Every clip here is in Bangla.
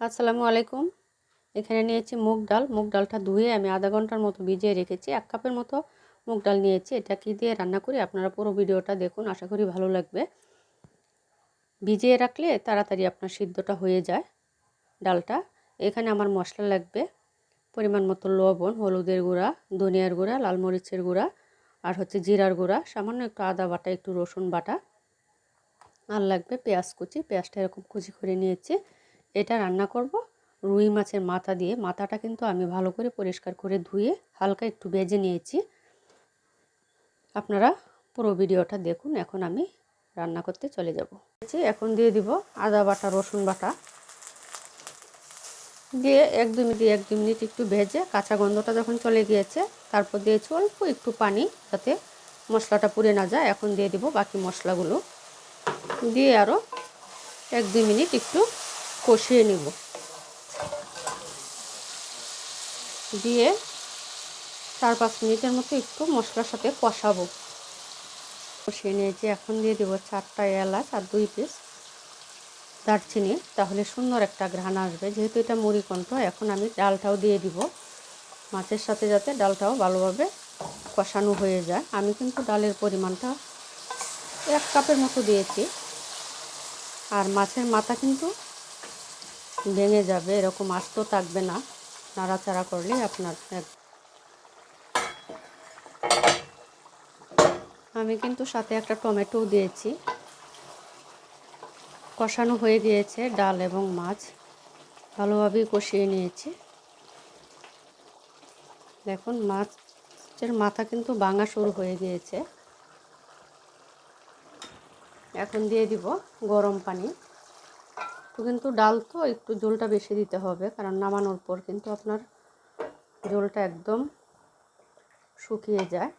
আসসালামু আলাইকুম। এখানে নিয়েছি মুগ ডাল। মুগ ডালটা ধুয়ে আমি আধা ঘণ্টার মতো ভিজিয়ে রেখেছি। এক কাপের মতো মুগ ডাল নিয়েছি। এটা কি দিয়ে রান্না করি আপনারা পুরো ভিডিওটা দেখুন, আশা করি ভালো লাগবে। ভিজিয়ে রাখলে তাড়াতাড়ি আপনার সিদ্ধটা হয়ে যায় ডালটা। এখানে আমার মশলা লাগবে পরিমাণ মতো লবণ, হলুদের গুঁড়া, ধনিয়ার গুঁড়া, লাল মরিচের গুঁড়া আর হচ্ছে জিরার গুঁড়া। সামান্য একটু আদা বাটা, একটু রসুন বাটা। আর লাগবে পেঁয়াজ কুচি। পেঁয়াজটা এরকম কুচি করে নিয়েছি। এটা রান্না করব। রুই মাছের মাথা দিয়ে। মাথাটা কিন্তু আমি ভালো করে পরিষ্কার করে ধুয়ে হালকা একটু ভেজে নিয়েছি। আপনারা পুরো ভিডিওটা দেখুন। এখন আমি রান্না করতে চলে যাব। এখন দিয়ে দিব আদা বাটা, রসুন বাটা। দিয়ে এক দু মিনিট, এক দু মিনিট একটু ভেজে কাঁচা গন্ধটা যখন চলে গিয়েছে, তারপর দিয়েছি অল্প একটু পানি যাতে মশলাটা পুড়ে না যায়। এখন দিয়ে দিব বাকি মশলাগুলো। দিয়ে আরও এক দুই মিনিট একটু কষিয়ে নিব। দিয়ে চার পাঁচ মিনিটের মতো একটু মশলার সাথে কষাবো। কষিয়ে নিয়েছি, এখন দিয়ে দেবো চারটা এলাচ আর দুই পিস দারচিনি। তাহলে সুন্দর একটা ঘ্রাণ আসবে। যেহেতু এটা মুড়িকণ্ঠ এখন আমি ডালটাও দিয়ে দিব। মাছের সাথে যাতে ডালটাও ভালোভাবে কষানো হয়ে যায়। আমি কিন্তু ডালের পরিমাণটা এক কাপের মতো দিয়েছি। আর মাছের মাথা কিন্তু ভেঙে যাবে, এরকম আস্ত থাকবে না। নাড়াচাড়া করলে আপনার আমি কিন্তু সাথে একটা টমেটো দিয়েছি। কষানো হয়ে গিয়েছে ডাল এবং মাছ। ভালোভাবেই কষিয়ে নিয়েছি। দেখুন, মাছের মাথা কিন্তু ভাঙা শুরু হয়ে গিয়েছে। এখন দিয়ে দিব গরম পানি। তো কিন্তু ডাল তো একটু জলটা বেশি দিতে হবে, কারণ নামানোর পর কিন্তু আপনার জলটা একদম শুকিয়ে যায়।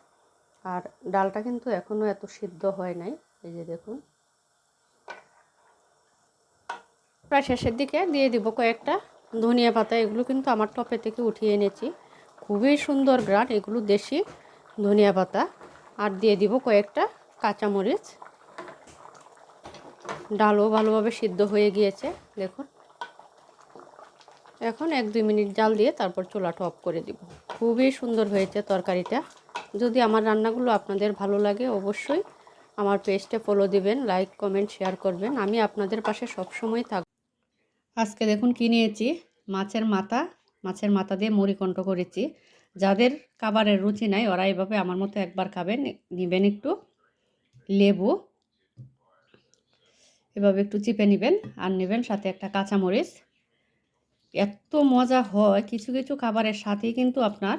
আর ডালটা কিন্তু এখনও এত সিদ্ধ হয় নাই, এই যে দেখুন। প্রায় শেষের দিকে দিয়ে দিব কয়েকটা ধনিয়া পাতা, এগুলো কিন্তু আমার টপে থেকে উঠিয়ে এনেছি। খুবই সুন্দর গ্রান, এগুলো দেশি ধনিয়া পাতা। আর দিয়ে দিব কয়েকটা কাঁচামরিচ। ডালও ভালোভাবে সিদ্ধ হয়ে গিয়েছে, দেখুন। এখন এক দুই মিনিট জাল দিয়ে তারপর চুলাটা অফ করে দিব। খুবই সুন্দর হয়েছে তরকারিটা। যদি আমার রান্নাগুলো আপনাদের ভালো লাগে, অবশ্যই আমার পেজটা ফলো দিবেন লাইক কমেন্ট শেয়ার করবেন। আমি আপনাদের পাশে সবসময় থাক আজকে দেখুন কি নিয়েছি? মাছের মাথা মাছের মাথা দিয়ে মুড়ি কণ্ঠ করেছি। যাদের খাবারের রুচি নাই, ওরা এইভাবে আমার মতো একবার খাবেন, নেবেন একটু। লেবু এভাবে একটু চিপে নেবেন আর নেবেন সাথে একটা কাঁচামরিচ। এত মজা হয়, কিছু কিছু খাবারের সাথেই কিন্তু আপনার